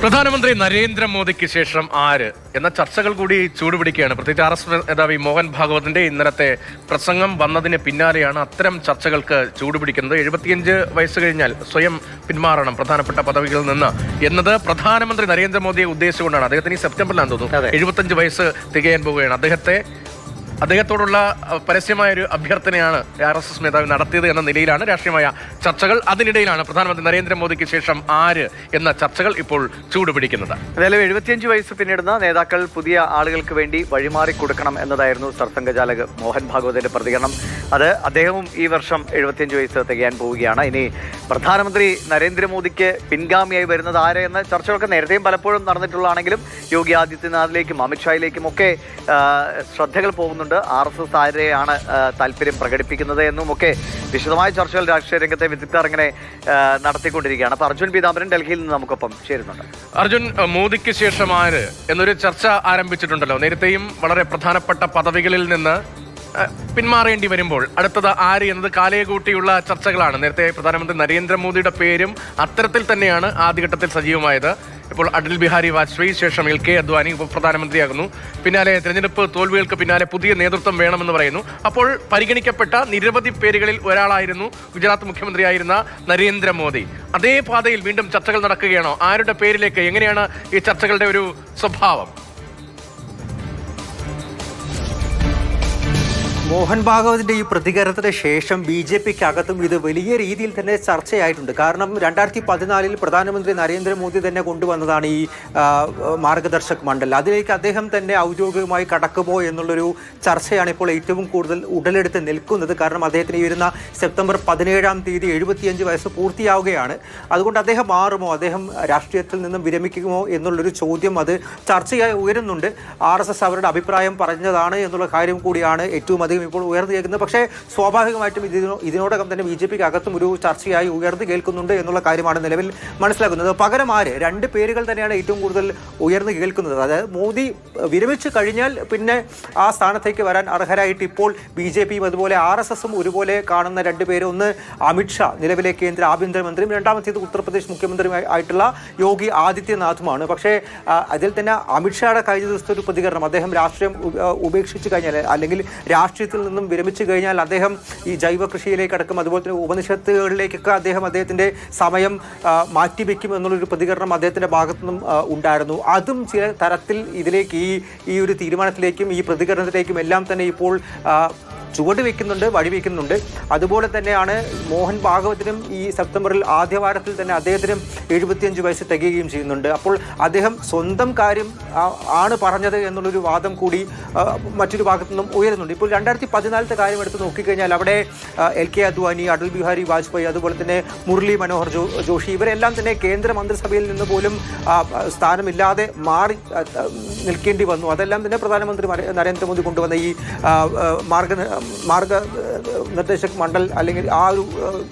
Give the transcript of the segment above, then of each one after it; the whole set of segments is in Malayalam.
പ്രധാനമന്ത്രി നരേന്ദ്രമോദിക്ക് ശേഷം ആര്? എന്ന ചർച്ചകൾ കൂടി ചൂടുപിടിക്കുകയാണ്. പ്രത്യേകിച്ച് ആർ എസ് നേതാവ് മോഹൻ ഭാഗവതിന്റെ ഇന്നലത്തെ പ്രസംഗം വന്നതിന് പിന്നാലെയാണ് അത്തരം ചർച്ചകൾക്ക് ചൂടുപിടിക്കുന്നത്. എഴുപത്തിയഞ്ച് വയസ്സ് കഴിഞ്ഞാൽ സ്വയം പിന്മാറണം പ്രധാനപ്പെട്ട പദവികളിൽ നിന്ന് എന്നത് പ്രധാനമന്ത്രി നരേന്ദ്രമോദിയെ ഉദ്ദേശിച്ചുകൊണ്ടാണ്. അദ്ദേഹത്തിന് ഈ സെപ്റ്റംബറിലാണ് തോന്നുന്നത് എഴുപത്തഞ്ച് വയസ്സ് തികയാൻ പോവുകയാണ് അദ്ദേഹത്തെ അദ്ദേഹത്തോടുള്ള പരസ്യമായൊരു അഭ്യർത്ഥനയാണ് ആർ എസ് എസ് മേധാവി നടത്തിയത് എന്ന നിലയിലാണ് രാഷ്ട്രീയമായ ചർച്ചകൾ. അതിനിടയിലാണ് പ്രധാനമന്ത്രി നരേന്ദ്രമോദിക്ക് ശേഷം ആര് എന്ന ചർച്ചകൾ ഇപ്പോൾ ചൂടുപിടിക്കുന്നത്. അതായത് എഴുപത്തിയഞ്ച് വയസ്സ് പിന്നിടുന്ന നേതാക്കൾ പുതിയ ആളുകൾക്ക് വേണ്ടി വഴിമാറി കൊടുക്കണം എന്നതായിരുന്നു സർസംഘചാലക് മോഹൻ ഭാഗവതിന്റെ പ്രതികരണം. അത് അദ്ദേഹവും ഈ വർഷം എഴുപത്തിയഞ്ച് വയസ്സ് തികയാൻ പോവുകയാണ്. ഇനി പ്രധാനമന്ത്രി നരേന്ദ്രമോദിക്ക് പിൻഗാമിയായി വരുന്നത് ആര് എന്ന ചർച്ചകളൊക്കെ നേരത്തെയും പലപ്പോഴും നടന്നിട്ടുള്ളതാണെങ്കിലും യോഗി ആദിത്യനാഥിലേക്കും അമിത്ഷായിലേക്കും ഒക്കെ ശ്രദ്ധകൾ പോകുന്നുണ്ട്. ആർ എസ് എസ് ആരെയാണ് താല്പര്യം പ്രകടിപ്പിക്കുന്നത് എന്നും ഒക്കെ വിശദമായ ചർച്ചകൾ രാഷ്ട്രീയ രംഗത്തെ വിദഗ്ധർ ഇങ്ങനെ നടത്തിക്കൊണ്ടിരിക്കുകയാണ്. അപ്പോൾ അർജുൻ പീതാംബരൻ ഡൽഹിയിൽ നിന്ന് നമുക്കൊപ്പം ചേരുന്നുണ്ട്. അർജുൻ മോദിക്ക് ശേഷം ആര് എന്നൊരു ചർച്ച ആരംഭിച്ചിട്ടുണ്ടല്ലോ. നേരത്തെയും വളരെ പ്രധാനപ്പെട്ട പദവികളിൽ നിന്ന് പിന്മാറേണ്ടി വരുമ്പോൾ അടുത്തത് ആര് എന്നത് കാലയെ കൂട്ടിയുള്ള ചർച്ചകളാണ്. നേരത്തെ പ്രധാനമന്ത്രി നരേന്ദ്രമോദിയുടെ പേരും അത്തരത്തിൽ തന്നെയാണ് ആദ്യഘട്ടത്തിൽ സജീവമായത്. ഇപ്പോൾ അടൽ ബിഹാരി വാജ്പേയി ശേഷം എൽ കെ അദ്വാനി ഉപപ്രധാനമന്ത്രിയാകുന്നു. പിന്നാലെ തെരഞ്ഞെടുപ്പ് തോൽവികൾക്ക് പിന്നാലെ പുതിയ നേതൃത്വം വേണമെന്ന് പറയുന്നു. അപ്പോൾ പരിഗണിക്കപ്പെട്ട നിരവധി പേരുകളിൽ ഒരാളായിരുന്നു ഗുജറാത്ത് മുഖ്യമന്ത്രിയായിരുന്ന നരേന്ദ്രമോദി. അതേ പാതയിൽ വീണ്ടും ചർച്ചകൾ നടക്കുകയാണോ? ആരുടെ പേരിലേക്ക്? എങ്ങനെയാണ് ഈ ചർച്ചകളുടെ ഒരു സ്വഭാവം? മോഹൻ ഭാഗവതിന്റെ ഈ പ്രതികരണത്തിന് ശേഷം ബി ജെ പിക്ക് അകത്തും ഇത് വലിയ രീതിയിൽ തന്നെ ചർച്ചയായിട്ടുണ്ട്. കാരണം രണ്ടായിരത്തി പതിനാലിൽ പ്രധാനമന്ത്രി നരേന്ദ്രമോദി തന്നെ കൊണ്ടുവന്നതാണ് ഈ മാർഗദർശക് മണ്ഡൽ അതിലേക്ക് അദ്ദേഹം തന്നെ ഔദ്യോഗികമായി കടക്കുമോ എന്നുള്ളൊരു ചർച്ചയാണ് ഇപ്പോൾ ഏറ്റവും കൂടുതൽ ഉടലെടുത്ത് നിൽക്കുന്നത്. കാരണം അദ്ദേഹത്തിന് വരുന്ന സെപ്റ്റംബർ പതിനേഴാം തീയതി എഴുപത്തിയഞ്ച് വയസ്സ് പൂർത്തിയാവുകയാണ്. അതുകൊണ്ട് അദ്ദേഹം മാറുമോ? അദ്ദേഹം രാഷ്ട്രീയത്തിൽ നിന്നും വിരമിക്കുമോ എന്നുള്ളൊരു ചോദ്യം അത് ചർച്ചയായി ഉയരുന്നുണ്ട്. ആർ അവരുടെ അഭിപ്രായം പറഞ്ഞതാണ് എന്നുള്ള കാര്യം കൂടിയാണ് ഏറ്റവും അധികം ഇപ്പോൾ ഉയർന്നു കേൾക്കുന്നത് പക്ഷേ സ്വാഭാവികമായിട്ടും ഇതിനോ ഇതിനോടകം തന്നെ ബി ജെ പിക്ക് അകത്തും ഒരു ചർച്ചയായി ഉയർന്നു കേൾക്കുന്നുണ്ട് എന്നുള്ള കാര്യമാണ് നിലവിൽ മനസ്സിലാക്കുന്നത്. പകരം ആര്? രണ്ട് പേരുകൾ തന്നെയാണ് ഏറ്റവും കൂടുതൽ ഉയർന്നു കേൾക്കുന്നത്. അതായത് മോദി വിരമിച്ചു കഴിഞ്ഞാൽ പിന്നെ ആ സ്ഥാനത്തേക്ക് വരാൻ അർഹരായിട്ട് ഇപ്പോൾ ബി ജെ പിയും അതുപോലെ ആർ എസ് എസും ഒരുപോലെ കാണുന്ന രണ്ട് പേര്. ഒന്ന് അമിത്ഷാ നിലവിലെ കേന്ദ്ര ആഭ്യന്തരമന്ത്രിയും രണ്ടാമത്തേത് ഉത്തർപ്രദേശ് മുഖ്യമന്ത്രി ആയിട്ടുള്ള യോഗി ആദിത്യനാഥുമാണ്. പക്ഷേ അതിൽ തന്നെ അമിത്ഷായുടെ കഴിഞ്ഞ ദിവസത്തെ ഒരു പ്രതികരണം അദ്ദേഹം രാഷ്ട്രീയം ഉപേക്ഷിച്ചു കഴിഞ്ഞാൽ അല്ലെങ്കിൽ രാഷ്ട്രീയത്തിൽ നിന്നും വിരമിച്ചു കഴിഞ്ഞാൽ അദ്ദേഹം ഈ ജൈവ കൃഷിയിലേക്ക് അടക്കം അതുപോലെ തന്നെ ഉപനിഷത്തുകളിലേക്കൊക്കെ അദ്ദേഹം അദ്ദേഹത്തിന്റെ സമയം മാറ്റിവെക്കും എന്നുള്ളൊരു പ്രതികരണം അദ്ദേഹത്തിന്റെ ഭാഗത്തു നിന്നും ഉണ്ടായിരുന്നു. അതും ചില തരത്തിൽ ഇതിലേക്ക് ഈ ഈ ഒരു തീരുമാനത്തിലേക്കും ഈ പ്രതികരണത്തിലേക്കും എല്ലാം തന്നെ ഇപ്പോൾ ചുവട് വെക്കുന്നുണ്ട് വഴിവെക്കുന്നുണ്ട് അതുപോലെ തന്നെയാണ് മോഹൻ ഭാഗവതിനും ഈ സെപ്റ്റംബറിൽ ആദ്യവാരത്തിൽ തന്നെ അദ്ദേഹത്തിനും എഴുപത്തിയഞ്ച് വയസ്സ് തികയുകയും ചെയ്യുന്നുണ്ട്. അപ്പോൾ അദ്ദേഹം സ്വന്തം കാര്യം ആണ് പറഞ്ഞത് എന്നുള്ളൊരു വാദം കൂടി മറ്റൊരു ഭാഗത്തു നിന്നും ഉയരുന്നുണ്ട്. ഇപ്പോൾ രണ്ടായിരത്തി പതിനാലത്തെ കാര്യം എടുത്ത് നോക്കിക്കഴിഞ്ഞാൽ അവിടെ എൽ കെ അദ്വാനി അടൽ ബിഹാരി വാജ്പേയി അതുപോലെ തന്നെ മുരളി മനോഹർ ജോഷി ഇവരെല്ലാം തന്നെ കേന്ദ്ര മന്ത്രിസഭയിൽ നിന്ന് പോലും സ്ഥാനമില്ലാതെ മാറി നിൽക്കേണ്ടി വന്നു. അതെല്ലാം തന്നെ പ്രധാനമന്ത്രി നരേന്ദ്രമോദി കൊണ്ടുവന്ന ഈ മാർഗ മാർഗ നിർദ്ദേശക് മണ്ഡൽ അല്ലെങ്കിൽ ആ ഒരു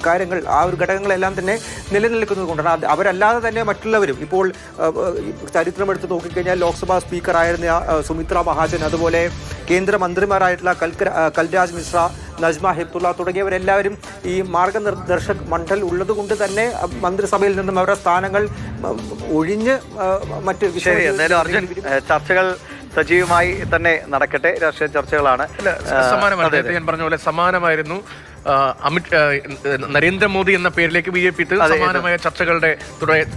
കാര്യങ്ങൾ ആ ഒരു ഘടകങ്ങളെല്ലാം തന്നെ നിലനിൽക്കുന്നത് കൊണ്ടാണ്. അവരല്ലാതെ തന്നെ മറ്റുള്ളവരും ഇപ്പോൾ ചരിത്രം എടുത്ത് നോക്കിക്കഴിഞ്ഞാൽ ലോക്സഭാ സ്പീക്കറായിരുന്ന സുമിത്ര മഹാജൻ അതുപോലെ കേന്ദ്രമന്ത്രിമാരായിട്ടുള്ള കൽക്കര ആ, കൽരാജ് മിശ്ര നജ്മ ഹെപ്തുള്ള തുടങ്ങിയവരെല്ലാവരും ഈ മാർഗനിർദ്ദേശക് മണ്ഡൽ ഉള്ളതുകൊണ്ട് തന്നെ മന്ത്രിസഭയിൽ നിന്നും അവരുടെ സ്ഥാനങ്ങൾ ഒഴിഞ്ഞ് മറ്റ് വിഷയം ചർച്ചകൾ സജീവമായി തന്നെ നടക്കട്ടെ. രാഷ്ട്രീയ ചർച്ചകളാണ്. സമാനമായിരുന്നു ഞാൻ പറഞ്ഞ പോലെ സമാനമായിരുന്നു. അമിത് നരേന്ദ്രമോദി എന്ന പേരിലേക്ക് ബി ജെ പി സമാനമായ ചർച്ചകളുടെ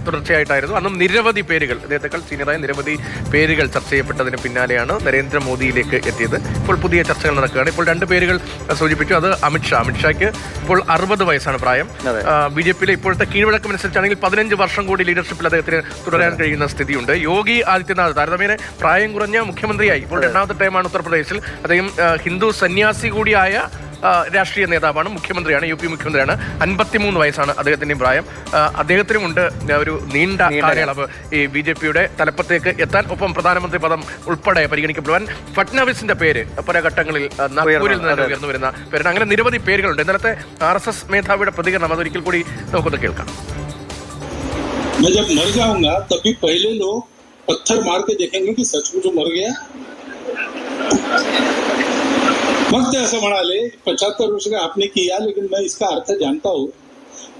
തുടർച്ചയായിട്ടായിരുന്നു. അന്നും നിരവധി പേരുകൾ അദ്ദേഹത്തെക്കാൾ സീനിയറായ നിരവധി പേരുകൾ ചർച്ച ചെയ്യപ്പെട്ടതിന് പിന്നാലെയാണ് നരേന്ദ്രമോദിയിലേക്ക് എത്തിയത്. ഇപ്പോൾ പുതിയ ചർച്ചകൾ നടക്കുകയാണ്. ഇപ്പോൾ രണ്ട് പേരുകൾ സൂചിപ്പിച്ചു. അത് അമിത്ഷാ അമിത്ഷായ്ക്ക് ഇപ്പോൾ അറുപത് വയസ്സാണ് പ്രായം. ബി ജെ പിയിലെ ഇപ്പോഴത്തെ കീഴ്വഴക്കം അനുസരിച്ചാണെങ്കിൽ പതിനഞ്ച് വർഷം കൂടി ലീഡർഷിപ്പിൽ അദ്ദേഹത്തിന് തുടരാൻ കഴിയുന്ന സ്ഥിതിയുണ്ട്. യോഗി ആദിത്യനാഥ് താരതമ്യേന പ്രായം കുറഞ്ഞ മുഖ്യമന്ത്രിയായി. ഇപ്പോൾ രണ്ടാമത്തെ ടൈമാണ് ഉത്തർപ്രദേശിൽ. അദ്ദേഹം ഹിന്ദു സന്യാസി കൂടിയായ രാഷ്ട്രീയ നേതാവാണ് മുഖ്യമന്ത്രിയാണ് യു പി മുഖ്യമന്ത്രിയാണ് അൻപത്തിമൂന്ന് വയസ്സാണ് അദ്ദേഹത്തിന്റെയും പ്രായം ആ, അദ്ദേഹത്തിനുമുണ്ട് ഒരു നീണ്ട കാലയളവ് ഈ ബി ജെ പിയുടെ തലപ്പത്തേക്ക് എത്താൻ ഒപ്പം പ്രധാനമന്ത്രി പദം ഉൾപ്പെടെ പരിഗണിക്കപ്പെടുവാൻ ഫട്നാവിസിന്റെ പേര് പല ഘട്ടങ്ങളിൽ ആ, നാഗ്പൂരിൽ നിന്ന് ഉയർന്നു വരുന്ന പേരാണ് അങ്ങനെ നിരവധി പേരുകളുണ്ട് ഇന്നലത്തെ ആർ എസ് എസ് മേധാവിയുടെ പ്രതികരണം അതൊരിക്കൽ കൂടി നമുക്കൊന്ന് കേൾക്കാം मैं जब मर जाऊंगा तभी पहले लोग पत्थर मार के देखेंगे कि सचमुच वो मर गया मग ते असं म्हणाले पचहत्तर वर्ष का आपने किया लेकिन मैं इसका अर्थ जानता हूँ।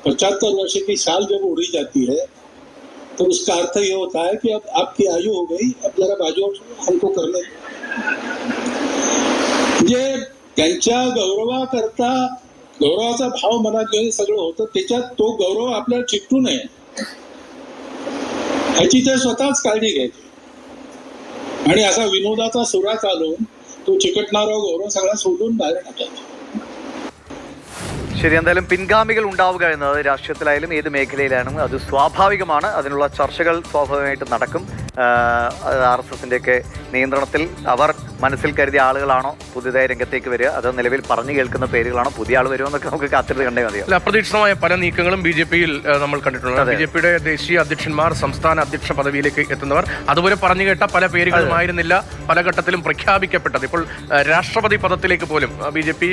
पचहत्तर वर्ष की साल जब उड़ी जाती है तो उसका अर्थ ये होता है कि अब आपकी आयु हो गई अब जरा बाजू हमको करने दो. म्हणजे त्यांच्या गौरवाकरता गौरवाचा भाव मनात घेऊन सगळं होतं. त्याच्यात तो गौरव आपल्याला चिकटू नये. ह्याची ते स्वतःच काळजी घ्यायची. आणि असा विनोदाचा सुरा चालून तो चिकटणारा गौरव सगळा सोडून बाहेर टाकायचा ശരി എന്തായാലും പിൻഗാമികൾ ഉണ്ടാവുക എന്നത് രാഷ്ട്രീയത്തിലായാലും ഏത് മേഖലയിലായാലും അത് സ്വാഭാവികമാണ് അതിനുള്ള ചർച്ചകൾ സ്വാഭാവികമായിട്ട് നടക്കും ആർ എസ് എസിൻ്റെയൊക്കെ നിയന്ത്രണത്തിൽ അവർ മനസ്സിൽ കരുതിയ ആളുകളാണോ പുതിയതായി രംഗത്തേക്ക് വരിക? അത് നിലവിൽ പറഞ്ഞു കേൾക്കുന്ന പേരുകളാണോ പുതിയ ആൾ വരുമോ എന്നൊക്കെ നമുക്ക് കാത്തിരുന്ന് കണ്ടേ മതിയോ? അല്ല അപ്രതീക്ഷിതമായ പല നീക്കങ്ങളും ബി ജെ പിയിൽ നമ്മൾ കണ്ടിട്ടുണ്ട്. ബി ജെ പിയുടെ ദേശീയ അധ്യക്ഷന്മാർ സംസ്ഥാന അധ്യക്ഷ പദവിയിലേക്ക് എത്തുന്നവർ അതുപോലെ പറഞ്ഞു കേട്ട പല പേരുകളുമായിരുന്നില്ല പല ഘട്ടത്തിലും പ്രഖ്യാപിക്കപ്പെട്ടത്. ഇപ്പോൾ രാഷ്ട്രപതി പദത്തിലേക്ക് പോലും ബി ജെ പി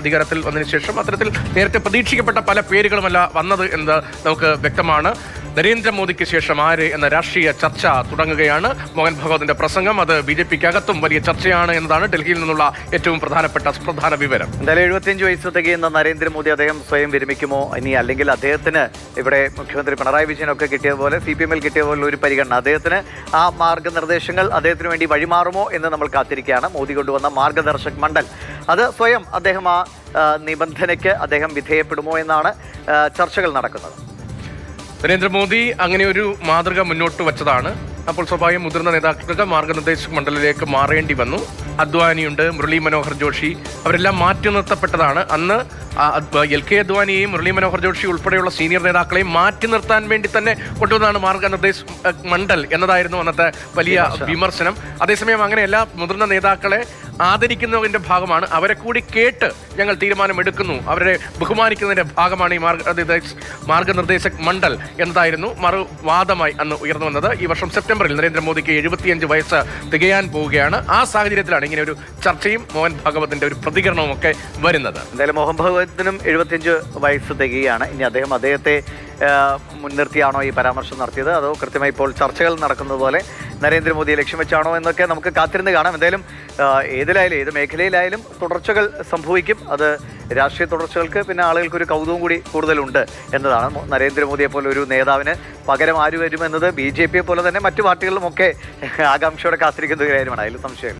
അധികാരത്തിൽ വന്നതിന് ശേഷം അത്തരത്തിൽ നേരത്തെ പ്രതീക്ഷിക്കപ്പെട്ട പല പേരുകളുമല്ല വന്നത് എന്ന് നമുക്ക് വ്യക്തമാണ്. നരേന്ദ്രമോദിക്ക് ശേഷം ആര് എന്ന രാഷ്ട്രീയ ചർച്ച തുടങ്ങുകയാണ്. മോഹൻ ഭഗവതിന്റെ പ്രസംഗം അത് ബി ജെ പിക്കകത്തും വലിയ ചർച്ചയാണ് എന്നതാണ് ഡൽഹിയിൽ നിന്നുള്ള ഏറ്റവും പ്രധാനപ്പെട്ട സുപ്രധാന വിവരം. എന്തായാലും എഴുപത്തിയഞ്ച് വയസ്സ് തികയുന്ന നരേന്ദ്രമോദി അദ്ദേഹം സ്വയം വിരമിക്കുമോ? ഇനി അല്ലെങ്കിൽ അദ്ദേഹത്തിന് ഇവിടെ മുഖ്യമന്ത്രി പിണറായി വിജയനൊക്കെ കിട്ടിയതുപോലെ സി പി എമ്മിൽ കിട്ടിയ പോലെ ഒരു പരിഗണന. അദ്ദേഹത്തിന് ആ മാർഗനിർദ്ദേശങ്ങൾ അദ്ദേഹത്തിന് വേണ്ടി വഴിമാറുമോ എന്ന് നമ്മൾ കാത്തിരിക്കുകയാണ്. മോദി കൊണ്ടുവന്ന മാർഗദർശക് മണ്ഡൽ. അത് സ്വയം അദ്ദേഹം ആ ആ, നിബന്ധനയ്ക്ക് അദ്ദേഹം വിധേയപ്പെടുമോ എന്നാണ് ചർച്ചകൾ നടക്കുന്നത്. നരേന്ദ്രമോദി അങ്ങനെ ഒരു മാതൃക മുന്നോട്ട് വച്ചതാണ്. അപ്പോൾ സ്വാഭാവികം മുതിർന്ന നേതാക്കൾക്ക് മാർഗനിർദ്ദേശ മണ്ഡലിലേക്ക് മാറേണ്ടി വന്നു. അദ്വാനിയുണ്ട് മുരളി മനോഹർ ജോഷി. അവരെല്ലാം മാറ്റി നിർത്തപ്പെട്ടതാണ്. അന്ന് എൽ കെ അദ്വാനിയെയും മുരളി മനോഹർ ജോഷി ഉൾപ്പെടെയുള്ള സീനിയർ നേതാക്കളെയും മാറ്റി നിർത്താൻ വേണ്ടി തന്നെ കൊണ്ടുവന്നതാണ് മാർഗനിർദ്ദേശ മണ്ഡൽ എന്നതായിരുന്നു അന്നത്തെ വലിയ വിമർശനം. അതേസമയം അങ്ങനെ എല്ലാ മുതിർന്ന നേതാക്കളെ ആദരിക്കുന്നതിന്റെ ഭാഗമാണ്. അവരെ കൂടി കേട്ട് ഞങ്ങൾ തീരുമാനമെടുക്കുന്നു. അവരെ ബഹുമാനിക്കുന്നതിന്റെ ഭാഗമാണ് ഈ മാർഗനിർദ്ദേശ മാർഗനിർദ്ദേശ മണ്ഡൽ എന്നതായിരുന്നു മറുവാദമായി അന്ന് ഉയർന്നു വന്നത്. ഈ വർഷം സെപ്റ്റംബറിൽ നരേന്ദ്രമോദിക്ക് എഴുപത്തിയഞ്ച് വയസ്സ് തികയാൻ പോവുകയാണ്. ആ സാഹചര്യത്തിലാണ് ഇങ്ങനെ ഒരു ചർച്ചയും മോഹൻ ഭാഗവതിന്റെ ഒരു പ്രതികരണവും ഒക്കെ വരുന്നത്. എന്തായാലും മോഹൻ ഭാഗവതിനും എഴുപത്തിയഞ്ച് വയസ്സ് തികയാണ് ഇനി അദ്ദേഹം അദ്ദേഹത്തെ മുൻനിർത്തിയാണോ ഈ പരാമർശം നടത്തിയത്? അതോ കൃത്യമായി ഇപ്പോൾ ചർച്ചകൾ നടക്കുന്നത് പോലെ നരേന്ദ്രമോദിയെ ലക്ഷ്യം വെച്ചാണോ എന്നൊക്കെ നമുക്ക് കാത്തിരുന്ന് കാണാം. എന്തായാലും ഏതിലായാലും ഏത് മേഖലയിലായാലും തുടർച്ചകൾ സംഭവിക്കും. അത് രാഷ്ട്രീയ തുടർച്ചകൾക്ക് പിന്നെ ആളുകൾക്ക് ഒരു കൗതുകം കൂടി കൂടുതലുണ്ട് എന്നതാണ്. നരേന്ദ്രമോദിയെ പോലെ ഒരു നേതാവിന് പകരം ആര് വരുമെന്നത് ബി ജെ പിയെ പോലെ തന്നെ മറ്റു പാർട്ടികളിലുമൊക്കെ ആകാംക്ഷയോടെ കാത്തിരിക്കുന്ന ഒരു കാര്യമാണ്. അതിൽ സംശയം